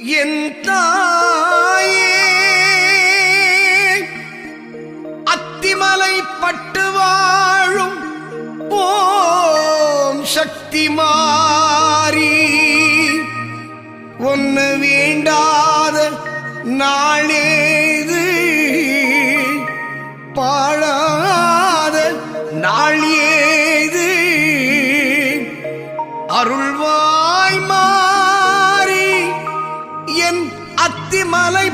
என் தாயே அத்திமலை பட்டு வாழும் ஓம் சக்தி மாறி ஒன்று வேண்டாத நாளே மலை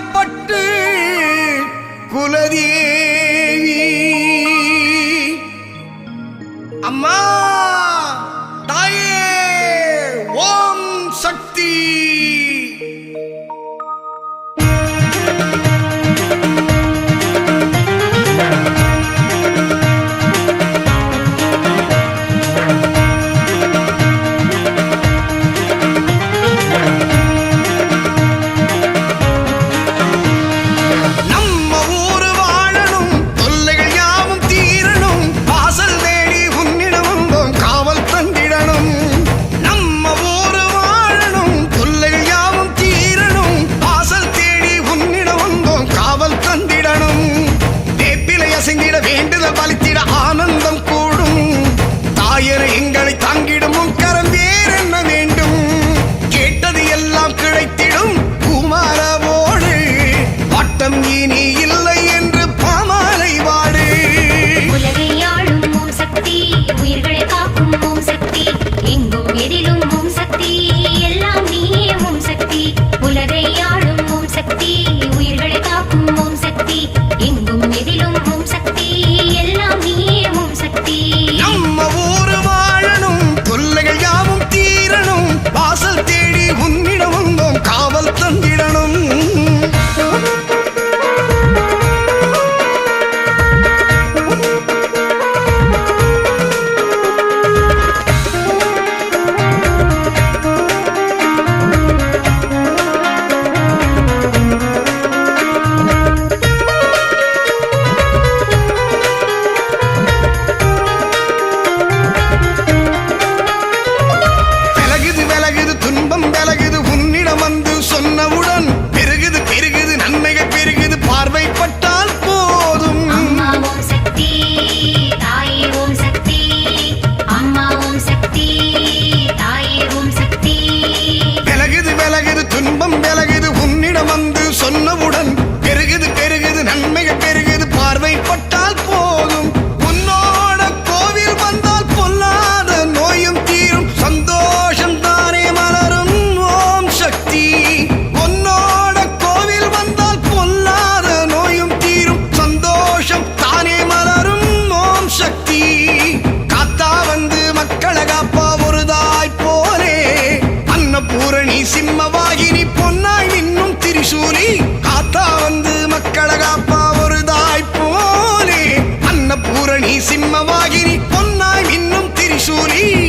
সুরী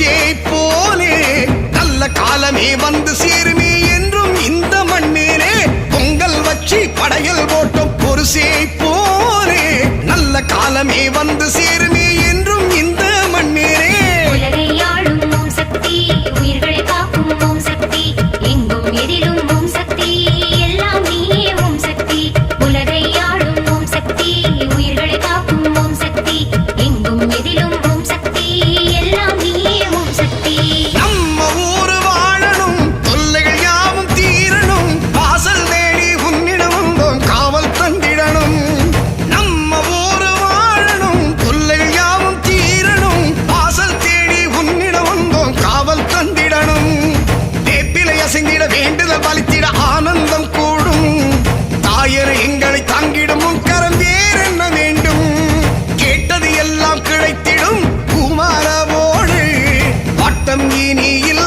பூச்சியை போலே நல்ல காலமே வந்து சேருமே என்றும் இந்த மண்ணிலே பொங்கல் வச்சு படையல் போட்டோம் பொருசே போலே. நல்ல காலமே வந்து சேருமே என்றும் இந்த நீ